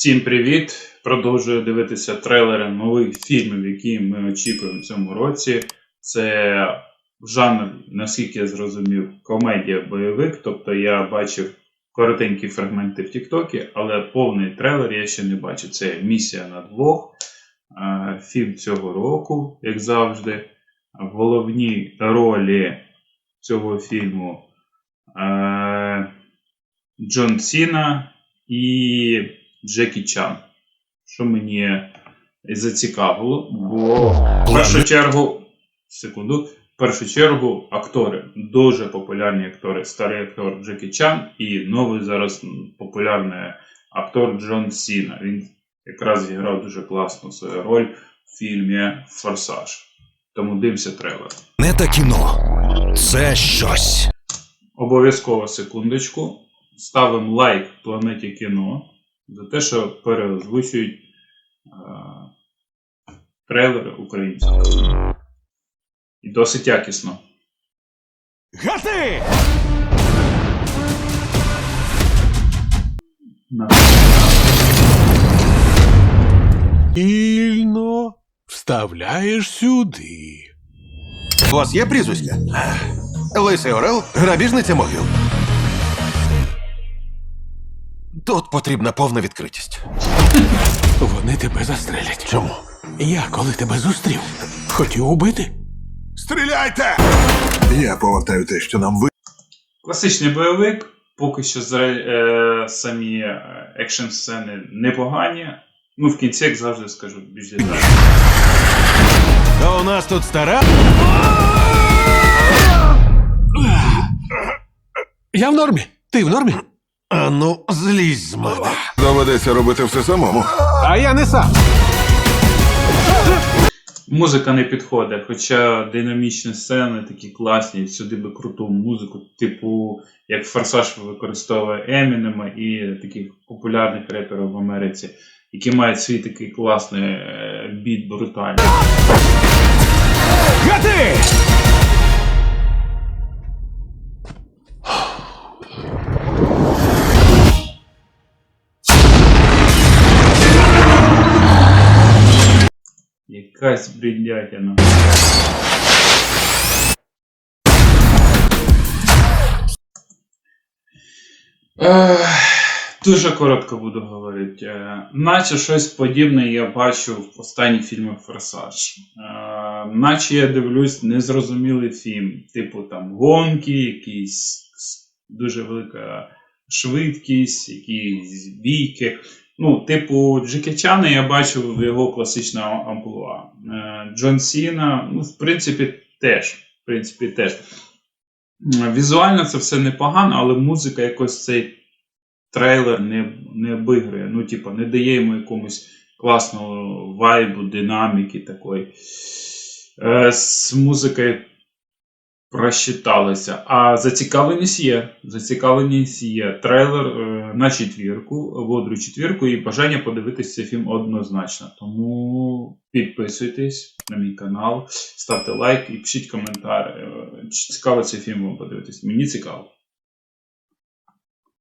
Всім привіт! Продовжую дивитися трейлери нових фільмів, які ми очікуємо в цьому році. Це жанр, наскільки я зрозумів, комедія-бойовик. Тобто я бачив коротенькі фрагменти в Тіктокі, але повний трейлер я ще не бачив. Це місія на двох. Фільм цього року, як завжди. В головній ролі цього фільму Джон Сіна і Джекі Чан. Що мені зацікавило, бо в першу чергу, секунду, в першу чергу актори, дуже популярні актори, старий актор Джекі Чан і новий зараз популярний актор Джон Сіна. Він якраз зіграв дуже класну свою роль в фільмі Форсаж. Тому дивимося трейлер. Не та кіно. Це щось. Обов'язково секундочку. Ставимо лайк планеті кіно за те, що переозвучують е, трейлери українською. І досить якісно. Гати! Ільно вставляєш сюди. У вас є прізвиська? Лисий Орел, грабіжниця могил. Тут потрібна повна відкритість. Вони тебе застрелять. Чому? Я, коли тебе зустрів, хотів убити. Стріляйте! Я повертаю те, що нам ви. Класичний бойовик. Поки що зре- е, самі е, екшн сцени непогані. Ну, в кінці, як завжди, скажу більш детально. А у нас тут стара. Я в нормі. Ти в нормі? А ну, злізь з мене. Доведеться робити все самому. А я не сам. Музика не підходить, хоча динамічні сцени такі класні, сюди би круту музику, типу, як Форсаж використовує Емінема і таких популярних реперів в Америці, які мають свій такий класний е, біт брутальний. Гати! Якась бредятина. Дуже коротко буду говорити. Е, Наче щось подібне я бачу в останніх фільмах Форсаж. Е, Наче я дивлюсь незрозумілий фільм, типу там гонки, якісь дуже велика швидкість, якісь бійки. Ну, типу, Джекі Чана я бачив його класичному амплуа. Е, Джон Сіна, ну, в принципі, теж. В принципі, теж. Візуально це все непогано, але музика якось цей трейлер не, не обігрує. Ну, типу, не дає йому якомусь класного вайбу, динаміки такої. Е, з музикою просчиталися. А зацікавленість є. Зацікавленість є. Трейлер е, на четвірку, водру четвірку, і бажання подивитися цей фільм однозначно. Тому підписуйтесь на мій канал, ставте лайк і пишіть коментар. е, Чи цікаво цей фільм вам подивитись. Мені цікаво.